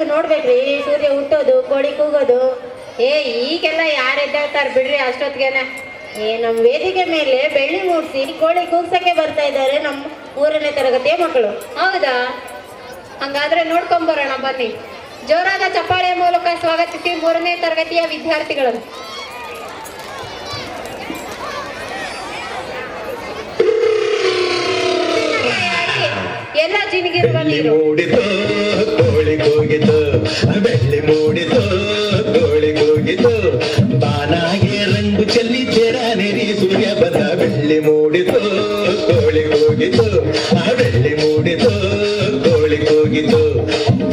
ನೋಡ್ಬೇಕ್ರಿ ಸೂರ್ಯ ಹುಟ್ಟೋದು ಕೋಳಿ ಕೂಗೋದು. ಏ ಈಗೆಲ್ಲ ಯಾರು ಎದ್ದೇಳ್ತಾರೆ ಬಿಡ್ರಿ ಅಷ್ಟೊತ್ತಿಗೆನೆ ಏ ನಮ್ಮ ವೇದಿಕೆ ಮೇಲೆ ಬೆಳ್ಳಿ ಮೂಡಿಸಿ ಕೋಳಿ ಕೂಗ್ಸಕ್ಕೆ ಬರ್ತಾ ಇದ್ದಾರೆ ನಮ್ಮ ಮೂರನೇ ತರಗತಿಯ ಮಕ್ಕಳು. ಹೌದಾ? ಹಂಗಾದ್ರೆ ನೋಡ್ಕೊಂಬರೋಣ ಬನ್ನಿ. ಜೋರಾದ ಚಪ್ಪಾಳೆಯ ಮೂಲಕ ಸ್ವಾಗತಿಸಿ ಮೂರನೇ ತರಗತಿಯ ವಿದ್ಯಾರ್ಥಿಗಳನ್ನು. ಎಲ್ಲ ಜಿನಿಗಿರುವ ನೀರು. ಬೆಳ್ಳಿ ಮೂಡಿತು ಕೋಳಿ ಕೂಗಿತು ಬಾನಾಗೆ ರಂಗು ಚೆಲ್ಲಿ ಚೆರ ನೆರಿ ಸೂರ್ಯ ಬಂದ ಬೆಳ್ಳಿ ಮೂಡಿತು ಕೋಳಿ ಕೂಗಿತು ಆ ಬೆಳ್ಳಿ ಮೂಡಿತು ಕೋಳಿ ಕೂಗಿತು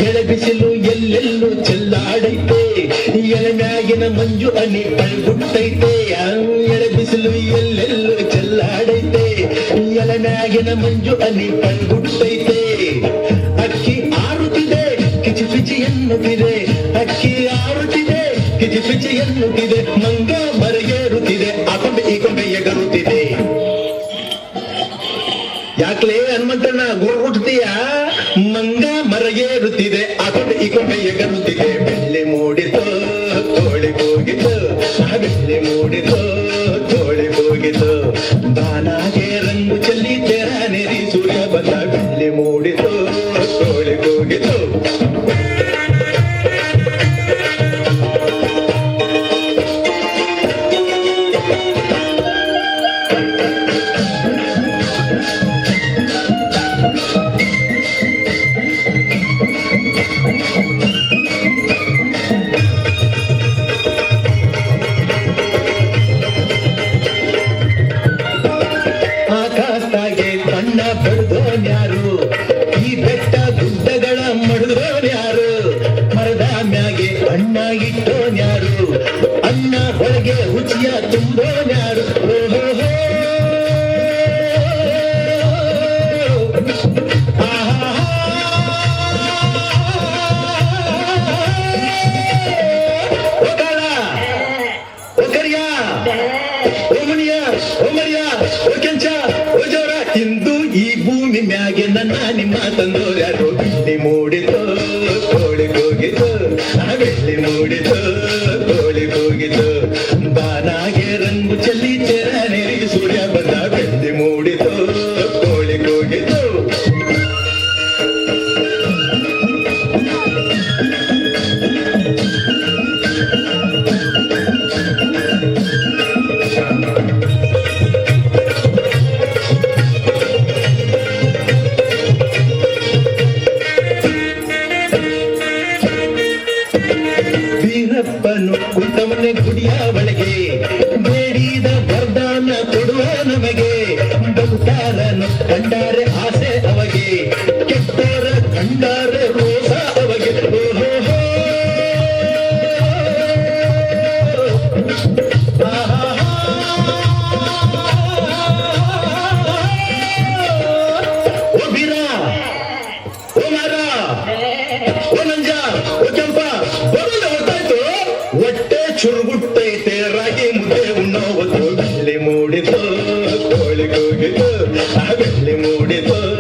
ಎಳೆ ಬಿಸಿಲು ಎಲ್ಲೆಲ್ಲೂ ಚೆಲ್ಲಾಡೈತೆ. ಎಳೆಮ್ಯಾಗಿನ ಮಂಜು ಅನಿ ಪಳ್ಗುಟ್ಟೈತೆ ಎಳೆ ಬಿಸಿಲು ಎಲ್ಲೆಲ್ಲೂ ಚೆಲ್ಲಾಡೈತೆ. ಎಳೆಮ್ಯಾಗಿನ ಮಂಜು ಅನಿ ಪಳ್ಗುಟ್ಟೈತೆ ಎನ್ನುತ್ತಿದೆ, ಅಕ್ಕಿ ಆರುತ್ತಿದೆ ಕಿಚಿ ಪಿಚಿ ಎನ್ನುತ್ತಿದೆ, ಮಂಗ ಮರಗೇರುತ್ತಿದೆ, ಆ ಕೊಂಬೆ ಈ ಕೊಂಬೆ ಎಗರುತ್ತಿದೆ. ಯಾಕ್ಲೇ ಹನುಮಂತಣ್ಣ ಗುರು ಹುಟ್ಟುತ್ತೀಯ ಮಂಗ ಮರಗೇರುತ್ತಿದೆ, ಆ ಕೊಂಬೆ ಈ ಕೊಂಬೆ ಎಗರುತ್ತಿದೆ. ಅಣ್ಣ ಇಟ್ಟೋನ್ಯಾರು ಅನ್ನ ಹೊರಗೆ ರುಚಿಯ ತುಂಬೋನ್ಯಾರು ಇಂದು ಈ ಭೂಮಿ ಮ್ಯಾಗೆ ನನ್ನ ನಿಮ್ಮ ತಂದೋರ್ಯಾರು ಬೆಳ್ಳಿ ಓಡಿ ಕೂಗಿತು. ವೀರಪ್ಪನು ಕುಂತವನೆ ಗುಡಿಯ ಒಳಗೆ ಬೇಡಿದ ವರದಾನ ಕೊಡುವ ನಮಗೆ. ಬದುಕಾರನು ಕಂಡಾರೆ ಆಸೆ ಕೂಗಿತು ಆ